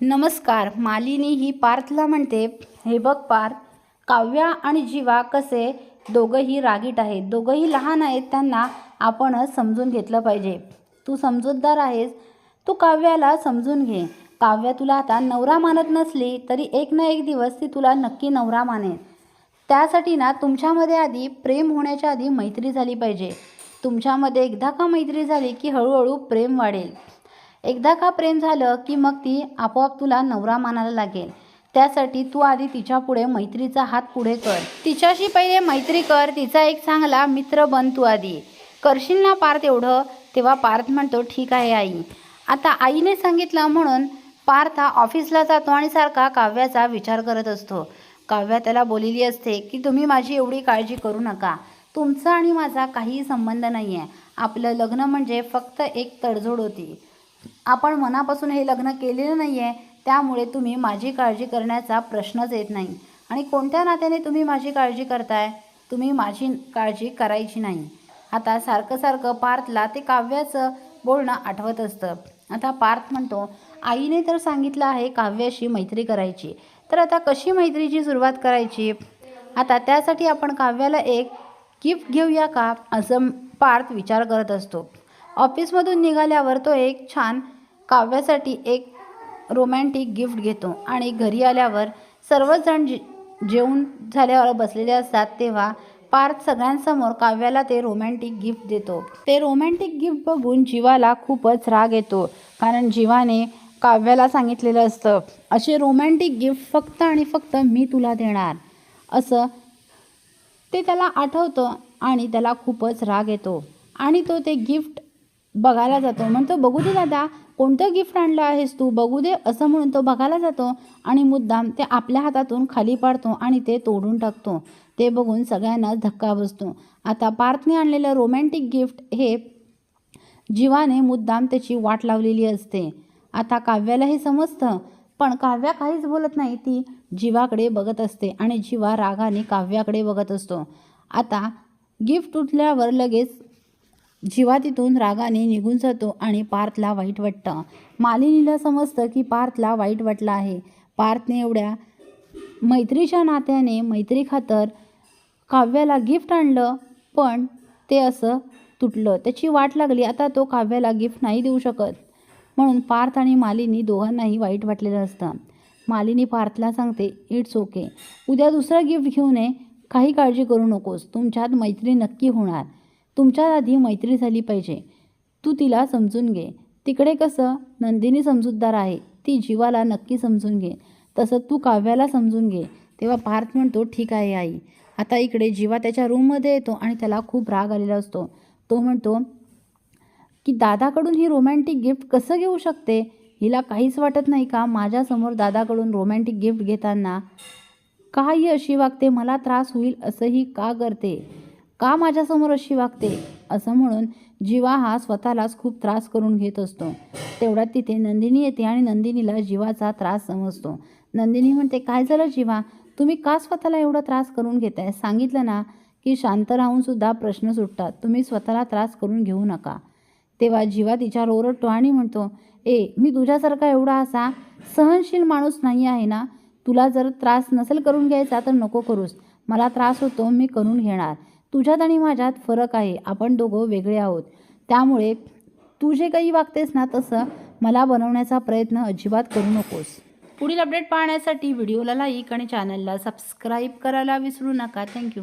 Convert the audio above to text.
नमस्कार मालिनी ही पार्थला म्हणते. हे बघ पार्थ काव्या आणि जीवा कसे दोघंही रागीट आहेत. दोघंही लहान आहेत त्यांना आपणच समजून घेतलं पाहिजे. तू समजूतदार आहेस तू काव्याला समजून घे. काव्या तुला आता नवरा मानत नसली तरी एक ना एक दिवस ती तुला नक्की नवरा मानेल. त्यासाठी ना तुमच्यामध्ये आधी प्रेम होण्याच्या आधी मैत्री झाली पाहिजे. तुमच्यामध्ये एकदा का मैत्री झाली की हळूहळू प्रेम वाढेल? एकदा का प्रेम झालं की मग ती आपोआप तुला नवरा मानायला लागेल. त्यासाठी तू आधी तिच्या पुढे मैत्रीचा हात पुढे कर. तिच्याशी पहिले मैत्री कर. तिचा एक चांगला मित्र बन तू आधी. करशील ना पार्थ एवढं? तेव्हा पार्थ म्हणतो ठीक आहे आई. आता आईने सांगितलं म्हणून पार्थ हा ऑफिसला जातो आणि सारखा काव्याचा विचार करत असतो. काव्या त्याला बोललेली असते की तुम्ही माझी एवढी काळजी करू नका. तुमचा आणि माझा काहीही संबंध नाही आहे आपलं लग्न म्हणजे फक्त एक तडजोड होती. आपण मनापासून हे लग्न केलेलं नाही आहे त्यामुळे तुम्ही माझी काळजी करण्याचा प्रश्नच येत नाही. आणि कोणत्या नात्याने तुम्ही माझी काळजी करताय? तुम्ही माझी काळजी करायची नाही. आता सारखं सारखं पार्थला ते काव्याचं बोलणं आठवत असतं. आता पार्थ म्हणतो आईने तर सांगितलं आहे काव्याशी मैत्री करायची. तर आता कशी मैत्रीची सुरुवात करायची? आता त्यासाठी आपण काव्याला एक गिफ्ट घेऊया का? असं पार्थ विचार करत असतो. ऑफिसमधून निघाल्यावर तो एक छान काव्यासाठी एक रोमॅन्टिक गिफ्ट घेतो. आणि घरी आल्यावर सर्वजण जे जेवून झाल्यावर बसलेले असतात तेव्हा पार्थ सगळ्यांसमोर काव्याला ते रोमॅन्टिक गिफ्ट देतो. ते रोमॅन्टिक गिफ्ट बघून जीवाला खूपच राग येतो. कारण जीवाने काव्याला सांगितलेलं असतं असे रोमॅन्टिक गिफ्ट फक्त आणि फक्त मी तुला देणार. असं ते त्याला आठवतं आणि त्याला खूपच राग येतो. आणि तो ते गिफ्ट बघायला जातो. म्हणतो बघू दे दादा कोणतं गिफ्ट आणलं आहेस तू? बघू दे असं म्हणून तो बघायला जातो आणि मुद्दाम ते आपल्या हातातून खाली पाडतो आणि ते तोडून टाकतो. ते बघून सगळ्यांनाच धक्का बसतो. आता पार्थने आणलेलं रोमॅन्टिक गिफ्ट हे जीवाने मुद्दाम त्याची वाट लावलेली असते. आता काव्याला हे समजतं पण काव्या काहीच बोलत नाही. ती जीवाकडे बघत असते आणि जीवा रागाने काव्याकडे बघत असतो. आता गिफ्ट उठल्यावर लगेच जीवा तिथून रागाने निघून जातो आणि पार्थला वाईट वाटतं. मालिनीला समजतं की पार्थला वाईट वाटलं आहे. पार्थने एवढ्या मैत्रीच्या नात्याने मैत्री खातर काव्याला गिफ्ट आणलं पण ते असं तुटलं. त्याची वाट लागली. आता तो काव्याला गिफ्ट नाही देऊ शकत. म्हणून पार्थ आणि मालिनी दोघांनाही वाईट वाटलेलं असतं. मालिनी पार्थला सांगते इट्स ओके उद्या दुसरं गिफ्ट घेऊन ये. काही काळजी करू नकोस. तुमच्यात मैत्री नक्की होणार. तुमच्यात आधी मैत्री झाली पाहिजे. तू तिला समजून घे. तिकडे कसं नंदिनी समजूतदार आहे ती जीवाला नक्की समजून घे. तसं तू काव्याला समजून घे. तेव्हा पार्थ म्हणतो ठीक आहे आई. आता इकडे जीवा त्याच्या रूममध्ये येतो आणि त्याला खूप राग आलेला असतो. तो म्हणतो की दादाकडून ही रोमॅन्टिक गिफ्ट कसं घेऊ शकते? हिला काहीच वाटत नाही का माझ्यासमोर दादाकडून रोमॅन्टिक गिफ्ट घेताना? का ही अशी वागते मला त्रास होईल असंही का करते? का माझ्यासमोर अशी वागते? असं म्हणून जीवा हा स्वतःलाच खूप त्रास करून घेत असतो. तेवढ्यात तिथे नंदिनी येते आणि नंदिनीला जीवाचा त्रास समजतो. नंदिनी म्हणते काय झालं जीवा? तुम्ही का स्वतःला एवढा त्रास करून घेताय? सांगितलं ना की शांत राहूनसुद्धा प्रश्न सुटतात. तुम्ही स्वतःला त्रास करून घेऊ नका. तेव्हा जीवा तिच्यावर ओरडतो आणि म्हणतो ए मी तुझ्यासारखा एवढा असा सहनशील माणूस नाही आहे ना? तुला जर त्रास नसेल करून घ्यायचा तर नको करूस. मला त्रास होतो मी करून घेणार. तुझ्यात आणि माझ्यात फरक आहे. आपण दोघं वेगळे आहोत. त्यामुळे तू जे काही वागतेस ना तसं मला बनवण्याचा प्रयत्न अजिबात करू नकोस. पुढील अपडेट पाहण्यासाठी व्हिडिओला लाईक आणि चॅनलला सबस्क्राईब करायला विसरू नका. थँक्यू